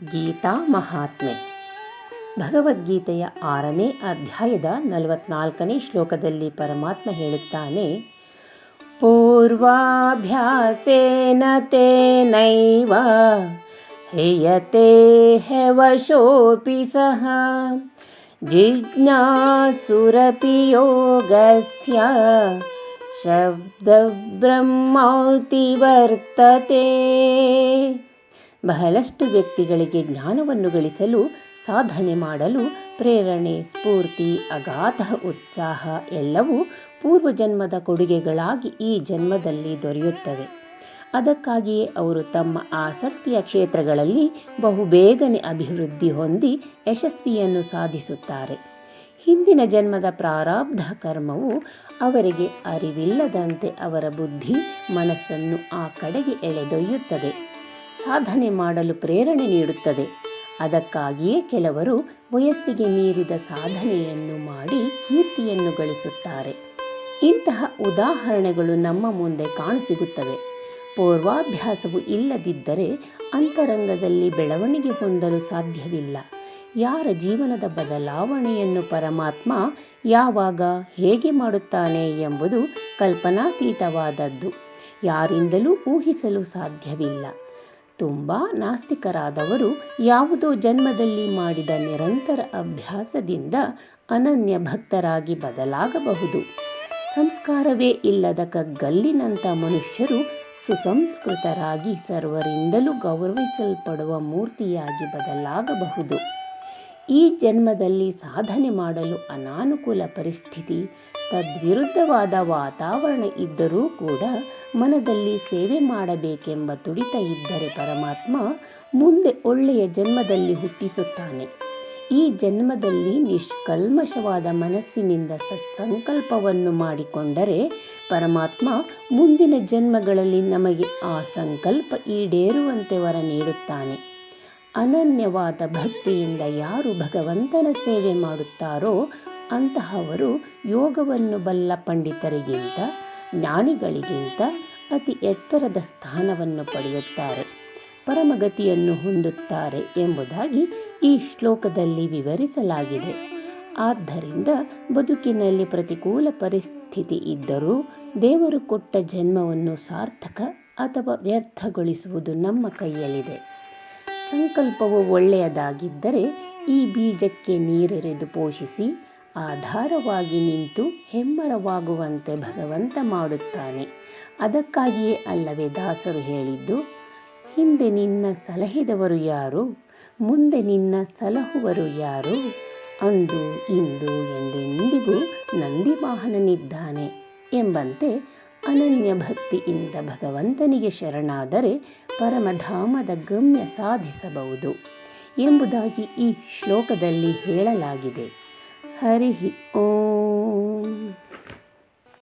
ಗೀತಾ ಮಹಾತ್ಮೆ ಭಗವದ್ಗೀತೆಯ ಆರನೇ ಅಧ್ಯಾಯದ ನಲವತ್ನಾಲ್ಕನೇ ಶ್ಲೋಕದಲ್ಲಿ ಪರಮಾತ್ಮ ಹೇಳುತ್ತಾನೆ ಪೂರ್ವಾಭ್ಯಾಸೇನ ತೇನೈವ ಹೇಯತೆ ಹೆವಶೋಪಿ ಸಹ ಜಿಜ್ಞಾಸುರಪಿ ಯೋಗಸ್ಯ ಶಬ್ದಬ್ರಹ್ಮಾತಿ ವರ್ತತೆ ಬಹಳಷ್ಟು ವ್ಯಕ್ತಿಗಳಿಗೆ ಜ್ಞಾನವನ್ನು ಗಳಿಸಲು, ಸಾಧನೆ ಮಾಡಲು ಪ್ರೇರಣೆ, ಸ್ಫೂರ್ತಿ, ಅಗಾಧ ಉತ್ಸಾಹ ಎಲ್ಲವೂ ಪೂರ್ವಜನ್ಮದ ಕೊಡುಗೆಗಳಾಗಿ ಈ ಜನ್ಮದಲ್ಲಿ ದೊರೆಯುತ್ತವೆ. ಅದಕ್ಕಾಗಿಯೇ ಅವರು ತಮ್ಮ ಆಸಕ್ತಿಯ ಕ್ಷೇತ್ರಗಳಲ್ಲಿ ಬಹುಬೇಗನೆ ಅಭಿವೃದ್ಧಿ ಹೊಂದಿ ಯಶಸ್ವಿಯನ್ನು ಸಾಧಿಸುತ್ತಾರೆ. ಹಿಂದಿನ ಜನ್ಮದ ಪ್ರಾರಬ್ಧ ಕರ್ಮವು ಅವರಿಗೆ ಅರಿವಿಲ್ಲದಂತೆ ಅವರ ಬುದ್ಧಿ, ಮನಸ್ಸನ್ನು ಆ ಕಡೆಗೆ ಎಳೆದೊಯ್ಯುತ್ತದೆ. ಸಾಧನೆ ಮಾಡಲು ಪ್ರೇರಣೆ ನೀಡುತ್ತದೆ. ಅದಕ್ಕಾಗಿಯೇ ಕೆಲವರು ವಯಸ್ಸಿಗೆ ಮೀರಿದ ಸಾಧನೆಯನ್ನು ಮಾಡಿ ಕೀರ್ತಿಯನ್ನು ಗಳಿಸುತ್ತಾರೆ. ಇಂತಹ ಉದಾಹರಣೆಗಳು ನಮ್ಮ ಮುಂದೆ ಕಾಣಸಿಗುತ್ತವೆ. ಪೂರ್ವಾಭ್ಯಾಸವು ಇಲ್ಲದಿದ್ದರೆ ಅಂತರಂಗದಲ್ಲಿ ಬೆಳವಣಿಗೆ ಹೊಂದಲು ಸಾಧ್ಯವಿಲ್ಲ. ಯಾರ ಜೀವನದ ಬದಲಾವಣೆಯನ್ನು ಪರಮಾತ್ಮ ಯಾವಾಗ ಹೇಗೆ ಮಾಡುತ್ತಾನೆ ಎಂಬುದು ಕಲ್ಪನಾತೀತವಾದದ್ದು. ಯಾರಿಂದಲೂ ಊಹಿಸಲು ಸಾಧ್ಯವಿಲ್ಲ. ತುಂಬ ನಾಸ್ತಿಕರಾದವರು ಯಾವುದೋ ಜನ್ಮದಲ್ಲಿ ಮಾಡಿದ ನಿರಂತರ ಅಭ್ಯಾಸದಿಂದ ಅನನ್ಯ ಭಕ್ತರಾಗಿ ಬದಲಾಗಬಹುದು. ಸಂಸ್ಕಾರವೇ ಇಲ್ಲದ ಕಗ್ಗಲ್ಲಿನಂಥ ಮನುಷ್ಯರು ಸುಸಂಸ್ಕೃತರಾಗಿ ಸರ್ವರಿಂದಲೂ ಗೌರವಿಸಲ್ಪಡುವ ಮೂರ್ತಿಯಾಗಿ ಬದಲಾಗಬಹುದು. ಈ ಜನ್ಮದಲ್ಲಿ ಸಾಧನೆ ಮಾಡಲು ಅನಾನುಕೂಲ ಪರಿಸ್ಥಿತಿ ತದ್ವಿರುದ್ಧವಾದ ವಾತಾವರಣ ಇದ್ದರೂ ಕೂಡ ಮನದಲ್ಲಿ ಸೇವೆ ಮಾಡಬೇಕೆಂಬ ತುಡಿತ ಇದ್ದರೆ ಪರಮಾತ್ಮ ಮುಂದೆ ಒಳ್ಳೆಯ ಜನ್ಮದಲ್ಲಿ ಹುಟ್ಟಿಸುತ್ತಾನೆ. ಈ ಜನ್ಮದಲ್ಲಿ ನಿಷ್ಕಲ್ಮಶವಾದ ಮನಸ್ಸಿನಿಂದ ಸತ್ಸಂಕಲ್ಪವನ್ನು ಮಾಡಿಕೊಂಡರೆ ಪರಮಾತ್ಮ ಮುಂದಿನ ಜನ್ಮಗಳಲ್ಲಿ ನಮಗೆ ಆ ಸಂಕಲ್ಪ ಈಡೇರುವಂತೆ ವರ ನೀಡುತ್ತಾನೆ. ಅನನ್ಯವಾದ ಭಕ್ತಿಯಿಂದ ಯಾರು ಭಗವಂತನ ಸೇವೆ ಮಾಡುತ್ತಾರೋ ಅಂತಹವರು ಯೋಗವನ್ನು ಬಲ್ಲ ಪಂಡಿತರಿಗಿಂತ, ಜ್ಞಾನಿಗಳಿಗಿಂತ ಅತಿ ಎತ್ತರದ ಸ್ಥಾನವನ್ನು ಪಡೆಯುತ್ತಾರೆ, ಪರಮಗತಿಯನ್ನು ಹೊಂದುತ್ತಾರೆ ಎಂಬುದಾಗಿ ಈ ಶ್ಲೋಕದಲ್ಲಿ ವಿವರಿಸಲಾಗಿದೆ. ಆದ್ದರಿಂದ ಬದುಕಿನಲ್ಲಿ ಪ್ರತಿಕೂಲ ಪರಿಸ್ಥಿತಿ ಇದ್ದರೂ ದೇವರು ಕೊಟ್ಟ ಜನ್ಮವನ್ನು ಸಾರ್ಥಕ ಅಥವಾ ವ್ಯರ್ಥಗೊಳಿಸುವುದು ನಮ್ಮ ಕೈಯಲ್ಲಿದೆ. ಸಂಕಲ್ಪವು ಒಳ್ಳೆಯದಾಗಿದ್ದರೆ ಈ ಬೀಜಕ್ಕೆ ನೀರೆರೆದು ಪೋಷಿಸಿ ಆಧಾರವಾಗಿ ನಿಂತು ಹೆಮ್ಮರವಾಗುವಂತೆ ಭಗವಂತ ಮಾಡುತ್ತಾನೆ. ಅದಕ್ಕಾಗಿಯೇ ಅಲ್ಲವೇ ದಾಸರು ಹೇಳಿದ್ದು, ಹಿಂದೆ ನಿನ್ನ ಸಲಹೆದವರು ಯಾರು, ಮುಂದೆ ನಿನ್ನ ಸಲಹುವರು ಯಾರು, ಅಂದು, ಇಂದು, ಎಂದೆಂದಿಗೂ ನಂದಿವಾಹನನಿದ್ದಾನೆ ಎಂಬಂತೆ ಅನನ್ಯ ಭಕ್ತಿಯಿಂದ ಭಗವಂತನಿಗೆ ಶರಣಾದರೆ ಪರಮಧಾಮದ ಗಮ್ಯ ಸಾಧಿಸಬಹುದು ಎಂಬುದಾಗಿ ಈ ಶ್ಲೋಕದಲ್ಲಿ ಹೇಳಲಾಗಿದೆ. हरि ओ